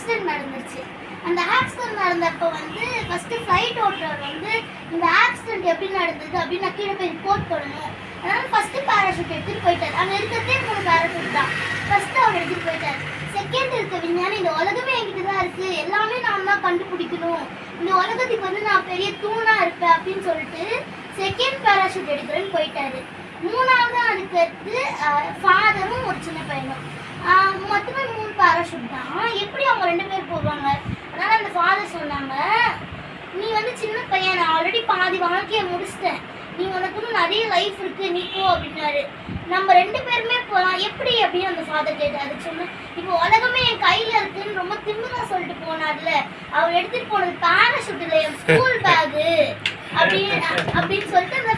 Accident நடந்துச்சு அந்த accident நடந்தப்போ வந்து ஃபஸ்ட்டு ஃப்ளைட் ஓட்டுறவர் வந்து இந்த ஆக்சிடென்ட் எப்படி நடந்தது அப்படின்னு நான் கீழே போய் ரிப்போர்ட் பண்ணணும் அதனால ஃபஸ்ட்டு பேராஷூட் எடுத்துகிட்டு போயிட்டார். அங்கே இருக்கிறதே மூணு பேராஷூட் தான். ஃபஸ்ட்டு அவர் எடுத்துட்டு போயிட்டார். செகண்ட் இருக்க விஞ்ஞானி இந்த உலகமே என்கிட்ட தான் இருக்குது எல்லாமே நான் தான் கண்டுபிடிக்கணும். இந்த உலகத்துக்கு வந்து நான் பெரிய தூணாக இருப்பேன் அப்படின்னு சொல்லிட்டு செகண்ட் பேராஷூட் எடுக்கிறேன்னு போயிட்டாரு. மூணாவது இருக்கிறது ஃபாதரும் ஒரு சின்ன பையனும் ஆஹ் மொத்தமே மூணு பேராஷூட் தான் எப்படி அவங்க ரெண்டு பேர் போவாங்க அதனால அந்த ஃபாதர் சொன்னாங்க. நீ வந்து சின்ன பையன் நான் ஆல்ரெடி பாதி வாழ்க்கையை முடிச்சிட்டேன். நீ உனக்குன்னு நிறைய லைஃப் இருக்கு நீ போ அப்படின்னாரு. நம்ம ரெண்டு பேருமே போகலாம் எப்படி அப்படின்னு அந்த ஃபாதர் கேட்டாரு. சொன்னேன் இப்போ உலகமே என் கையில இருக்குன்னு ரொம்ப திமிரா சொல்லிட்டு போனார்ல. அவர் எடுத்துட்டு போனது பேரஷூட் இல்லை என் ஸ்கூல் பேகு அப்படின்னு அப்படின்னு சொல்லிட்டு அந்த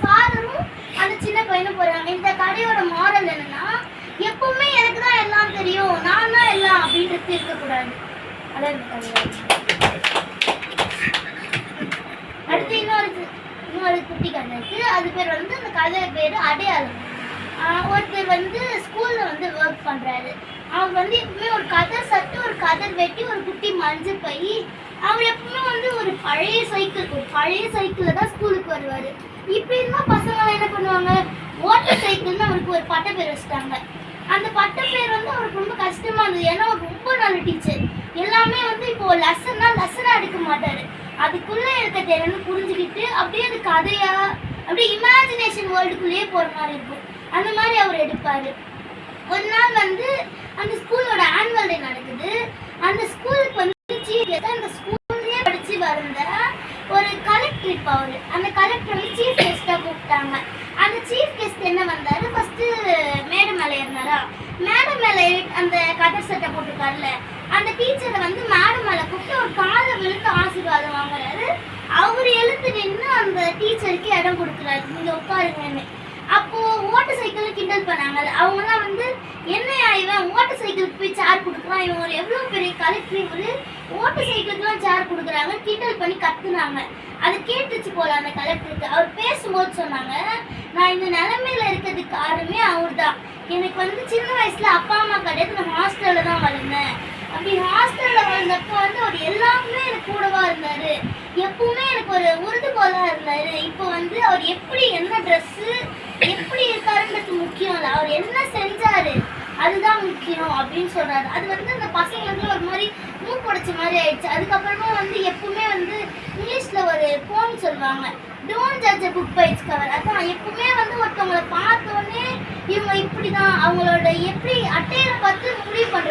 ஃபாதரும் அந்த சின்ன பையனும் போறாங்க. இந்த கதையோட மாரல் என்னன்னா எப்பவுமே எனக்கு தான் எல்லாம் தெரியும் நான் தான் எல்லாம் அப்படின்றது இருக்கக்கூடாது. அதான் இந்த கதையோட அடுத்து இன்னொரு கு- இன்னொரு குட்டி கதை இருக்கு அது பேர் வந்து அந்த கதை பேர் அடையாளம். ஒருத்தர் வந்து ஸ்கூலில் வந்து ஒர்க் பண்ணுறாரு அவர் வந்து எப்பவுமே ஒரு கதர் சட்டு ஒரு கதர் வெட்டி ஒரு குட்டி மஞ்சள் பை. அவர் எப்பவுமே வந்து ஒரு பழைய சைக்கிள் ஒரு பழைய சைக்கிளில் தான் ஸ்கூலுக்கு வருவார். இப்போ இருந்தால் பசங்க என்ன பண்ணுவாங்க? ஓட்டர் சைக்கிள்னு அவருக்கு ஒரு பட்ட பேர் வச்சுட்டாங்க. அந்த பட்ட பேர் வந்து அவருக்கு ரொம்ப கஷ்டமாக இருந்தது. ஏன்னா அவர் ரொம்ப நல்ல டீச்சர் எல்லாமே வந்து இப்போ லெசன்னா லெசனாக எடுக்க மாட்டார். அதுக்குள்ளே இருக்க தேவைன்னு புரிஞ்சுக்கிட்டு அப்படியே அது கதையாக அப்படியே இமேஜினேஷன் வேர்ல்டுக்குள்ளேயே போகிற மாதிரி இருக்கும். அந்த மாதிரி அவர் எடுப்பார். ஒரு நாள் வந்து அந்த ஸ்கூலோட ஆனுவல் டே நடக்குது. அந்த ஸ்கூலுக்கு வந்து சீஃப் கெஸ்ட் அந்த ஸ்கூல்லேயே படித்து வந்த ஒரு கலெக்டர் இப்போ அவர். அந்த கலெக்டர் வந்து சீஃப் கெஸ்ட்டாக கூப்பிட்டாங்க. அந்த சீஃப் கெஸ்ட் என்ன வந்தார்? ஃபஸ்ட்டு மேடம் மேலே ஏறினாரா? மேடம் மேலே அந்த கதர் சட்டை போட்டிருக்காருல்ல அந்த டீச்சரை வந்து மேடம் மேலே கூப்பிட்டு ஒரு காலை விழுந்து ஆசீர்வாதம் வாங்குறாரு. அவர் எழுத்து நின்று அந்த டீச்சருக்கு இடம் கொடுக்குறாரு. நீங்க உட்காருங்கன்னு. அப்போ ஓட்டு சைக்கிள் கிண்டல் பண்ணாங்க. அவங்களாம் வந்து என்னையா இவன்? ஓட்டு சைக்கிளுக்கு போய் சேர் கொடுக்குறான் இவன் ஒரு எவ்வளோ பெரிய கலெக்டர் இவரு ஓட்டு சைக்கிளுக்குலாம் சேர் கொடுக்குறாங்க. கிண்டல் பண்ணி கத்துனாங்க. அது கேட்டுச்சு போல அந்த கலெக்டருக்கு. அவர் பேசும்போது சொன்னாங்க நான் இந்த நிலைமையில இருக்கிறதுக்கு காரணமே அவர் தான் எனக்கு வந்து சின்ன வயசுல அப்பா அம்மா கிடையாது. நான் ஹாஸ்டல்ல தான் வளர்ந்தேன். அப்படி ஹாஸ்டல்ல வளர்ந்தப்போ வந்து அவர் எல்லாமே எனக்கு கூடவா இருந்தாரு. எப்பவுமே எனக்கு ஒரு உறுதுகோலா இருந்தாரு. இப்போ வந்து அவர் எப்படி என்ன ட்ரெஸ்ஸு எப்படி இருக்காருன்றது முக்கியம் இல்லை. அவர் என்ன செஞ்சாரு அதுதான் முக்கியம் அப்படின்னு சொல்றாரு. அது வந்து அந்த பசங்க வந்து ஒரு மாதிரி மூப்படைச்ச மாதிரி ஆயிடுச்சு. அதுக்கப்புறமா வந்து எப்பவுமே வந்து இங்கிலீஷ்ல ஒரு போம் சொல்லுவாங்க. Don't judge book by its cover அதான் எப்பவுமே வந்து ஒருத்தவங்களை பார்த்தோன்னே இவங்க இப்படிதான் அவங்களோட எப்படி அட்டையில பார்த்து முடிவு பண்ண